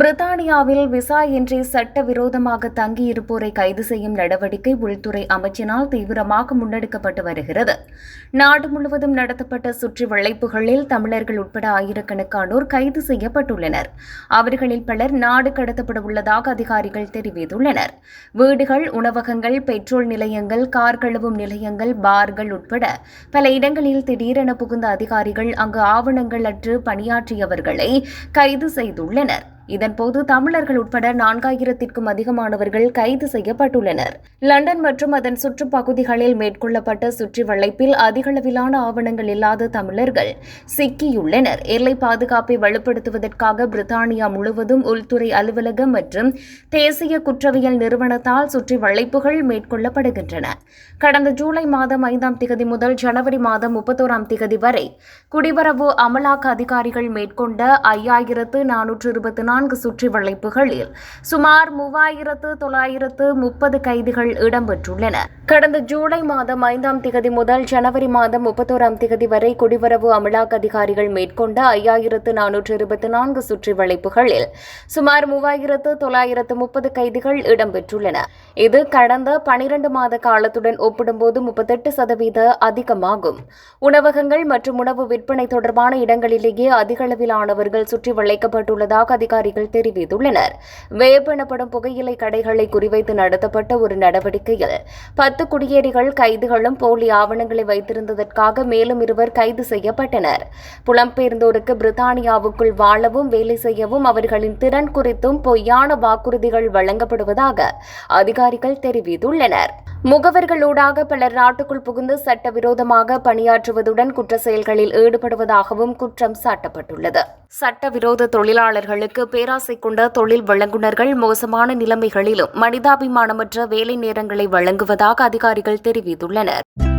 பிரித்தானியாவில் விசா இன்றி சட்டவிரோதமாக தங்கியிருப்போரை கைது செய்யும் நடவடிக்கை உள்துறை அமைச்சினால் தீவிரமாக முன்னெடுக்கப்பட்டு வருகிறது. நாடு முழுவதும் நடத்தப்பட்ட சுற்றி வளைப்புகளில் தமிழர்கள் உட்பட ஆயிரக்கணக்கானோர் கைது செய்யப்பட்டுள்ளனர். அவர்களில் பலர் நாடு கடத்தப்பட உள்ளதாக அதிகாரிகள் தெரிவித்துள்ளனர். வீடுகள் உணவகங்கள் பெட்ரோல் நிலையங்கள் கார் கழுவும் நிலையங்கள் பார்கள் உட்பட பல இடங்களில் திடீரென புகுந்த அதிகாரிகள் அங்கு ஆவணங்கள் அற்று பணியாற்றியவர்களை கைது செய்துள்ளனர். இதன்போது தமிழர்கள் உட்பட நான்காயிரத்திற்கும் அதிகமானவர்கள் கைது செய்யப்பட்டுள்ளனர். லண்டன் மற்றும் அதன் சுற்றுப்பகுதிகளில் மேற்கொள்ளப்பட்ட சுற்றி வளைப்பில் அதிகளவிலான ஆவணங்கள் இல்லாத தமிழர்கள் சிக்கியுள்ளனர். எல்லை பாதுகாப்பை வலுப்படுத்துவதற்காக பிரித்தானியா முழுவதும் உள்துறை அலுவலகம் மற்றும் தேசிய குற்றவியல் நிறுவனத்தால் சுற்றி வளைப்புகள் மேற்கொள்ளப்படுகின்றன. கடந்த ஜூலை மாதம் ஐந்தாம் திகதி முதல் ஜனவரி மாதம் முப்பத்தோராம் திகதி வரை குடிவரவு அமலாக்க அதிகாரிகள் மேற்கொண்ட ஐயாயிரத்து நானூற்று இருபத்தி நான்கு நான்கு சுற்றி வளைப்புகளில் சுமார் மூவாயிரத்து தொள்ளாயிரத்து முப்பது கைதிகள் இடம்பெற்றுள்ளன கடந்த ஜூலை மாதம் ஐந்தாம் திகதி முதல் ஜனவரி மாதம் முப்பத்தோராம் திகதி வரை குடிவரவு அமலாக்க அதிகாரிகள் மேற்கொண்ட ஐயாயிரத்து நானூற்று இருபத்தி நான்கு சுற்றி வளைப்புகளில் சுமார் மூவாயிரத்து தொள்ளாயிரத்து முப்பது கைதிகள் இடம்பெற்றுள்ளன இது கடந்த பனிரண்டு மாத காலத்துடன் ஒப்பிடும்போது முப்பத்தெட்டு சதவீத அதிகமாகும். உணவகங்கள் மற்றும் உணவு விற்பனை தொடர்பான இடங்களிலேயே அதிக அளவிலானவர்கள் சுற்றி வளைக்கப்பட்டுள்ளதாக அதிகாரி அதிகாரிகள் தெரிவித்துள்ளனர். வேப்பனப்படும் புகையிலை கடைகளை குறிவைத்து நடத்தப்பட்ட ஒரு நடவடிக்கையில் பத்து குடியேறிகள் கைதுகளும் போலி ஆவணங்களை வைத்திருந்ததற்காக மேலும் இருவர் கைது செய்யப்பட்டனர். புலம்பெயர்ந்தோருக்கு பிரித்தானியாவுக்குள் வாழவும் வேலை செய்யவும் அவர்களின் திறன் குறித்தும் பொய்யான வாக்குறுதிகள் வழங்கப்படுவதாக அதிகாரிகள் தெரிவித்துள்ளனர். முகவர்களூடாக பலர் நாட்டுக்குள் புகுந்து சட்டவிரோதமாக பணியாற்றுவதுடன் குற்ற செயல்களில் ஈடுபடுவதாகவும் குற்றம் சாட்டப்பட்டுள்ளது. சட்டவிரோத தொழிலாளர்களுக்கு பேராசை கொண்ட தொழில் வழங்குநர்கள் மோசமான நிலைமைகளிலும் மனிதாபிமானமற்ற வேலை நேரங்களை வழங்குவதாக அதிகாரிகள் தெரிவித்துள்ளனர்.